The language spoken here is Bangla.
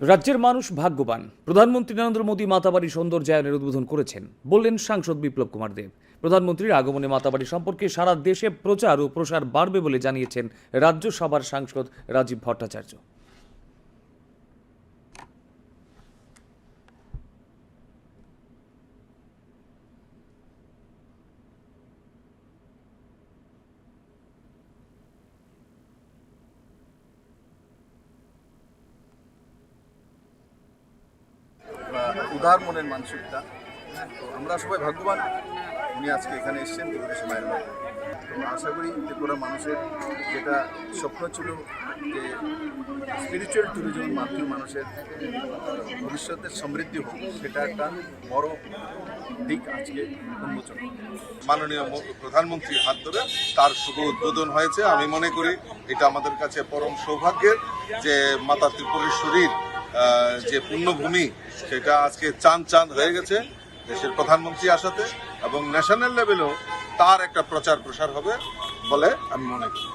রাজ্যের মানুষ ভাগ্যবান। প্রধানমন্ত্রী নরেন্দ্র মোদী মাতাবাড়ি সৌন্দর্যায়নের উদ্বোধন করেছেন, বললেন সাংসদ বিপ্লব কুমার দেব। প্রধানমন্ত্রীর আগমনে মাতাবাড়ি সম্পর্কে সারা দেশে প্রচার ও প্রসার বাড়বে বলে জানিয়েছেন রাজ্যসভার সাংসদ রাজীব ভট্টাচার্য। উদার মনের মানসিকতা। তো আমরা সবাই ভাগ্যবান। উনি আজকে এখানে এসেছেন ত্রিপুরেশ মায়ের বাড়ি তো আশা করি ত্রিপুরা মানুষের যেটা স্বপ্ন ছিল যে স্পিরিচুয়াল ট্যুরিজমের মাধ্যমে মানুষের ভবিষ্যতের সমৃদ্ধি হোক, সেটা একটা বড় দিক আজকে উন্মোচন মাননীয় প্রধানমন্ত্রীর হাত ধরে তার শুভ উদ্বোধন হয়েছে। আমি মনে করি এটা আমাদের কাছে পরম সৌভাগ্যের যে মাতা ত্রিপুরেশ্বরীর যে পূর্ণভূমি, সেটা আজকে চাঁদ চাঁদ হয়ে গেছে দেশের প্রধানমন্ত্রী আসাতে এবং ন্যাশনাল লেভেলেও তার একটা প্রচার প্রসার হবে বলে আমি মনে করি।